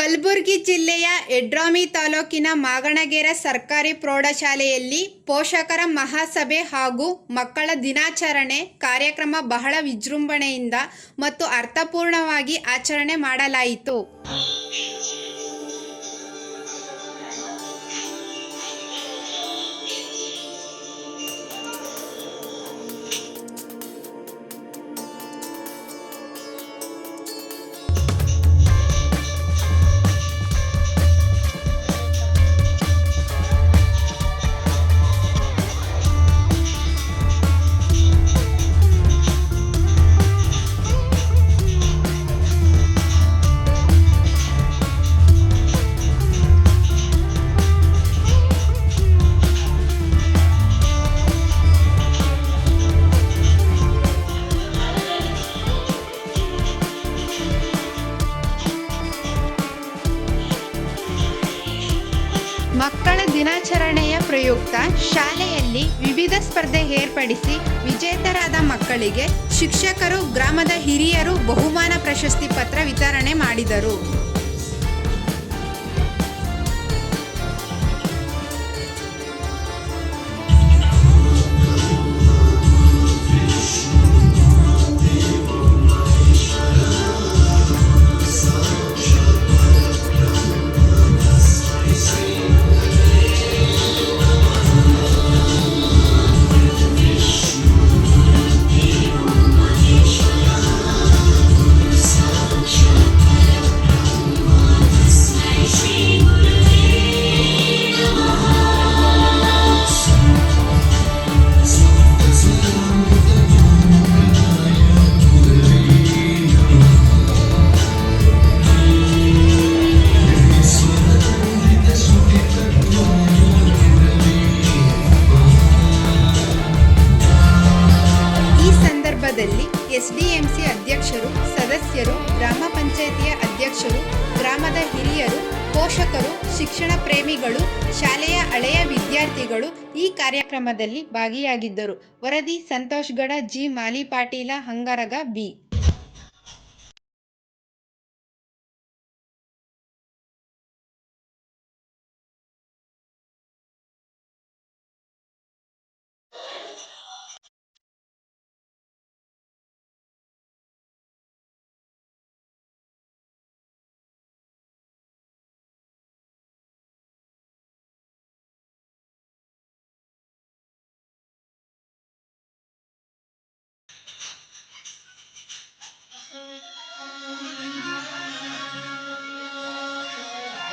ಕಲಬುರಗಿ ಜಿಲ್ಲೆಯ ಎಡ್ರಾಮಿ ತಾಲೂಕಿನ ಮಾಗಣಗೆರೆ ಸರ್ಕಾರಿ ಪ್ರೌಢಶಾಲೆಯಲ್ಲಿ ಪೋಷಕರ ಮಹಾಸಭೆ ಹಾಗೂ ಮಕ್ಕಳ ದಿನಾಚರಣೆ ಕಾರ್ಯಕ್ರಮ ಬಹಳ ವಿಜೃಂಭಣೆಯಿಂದ ಮತ್ತು ಅರ್ಥಪೂರ್ಣವಾಗಿ ಆಚರಣೆ ಮಾಡಲಾಯಿತು. ಮಕ್ಕಳ ದಿನಾಚರಣೆಯ ಪ್ರಯುಕ್ತ ಶಾಲೆಯಲ್ಲಿ ವಿವಿಧ ಸ್ಪರ್ಧೆ ಏರ್ಪಡಿಸಿ ವಿಜೇತರಾದ ಮಕ್ಕಳಿಗೆ ಶಿಕ್ಷಕರು, ಗ್ರಾಮದ ಹಿರಿಯರು ಬಹುಮಾನ ಪ್ರಶಸ್ತಿ ಪತ್ರ ವಿತರಣೆ ಮಾಡಿದರು. ಎಸ್ಡಿಎಂಸಿ ಅಧ್ಯಕ್ಷರು, ಸದಸ್ಯರು, ಗ್ರಾಮ ಪಂಚಾಯಿತಿಯ ಅಧ್ಯಕ್ಷರು, ಗ್ರಾಮದ ಹಿರಿಯರು, ಪೋಷಕರು, ಶಿಕ್ಷಣ ಪ್ರೇಮಿಗಳು, ಶಾಲೆಯ ಹಳೆಯ ವಿದ್ಯಾರ್ಥಿಗಳು ಈ ಕಾರ್ಯಕ್ರಮದಲ್ಲಿ ಭಾಗಿಯಾಗಿದ್ದರು. ವರದಿ ಸಂತೋಷ್ ಗಡ ಜಿ. ಮಾಲಿ ಪಾಟೀಲ, ಹಂಗರಗ, ಬಿ.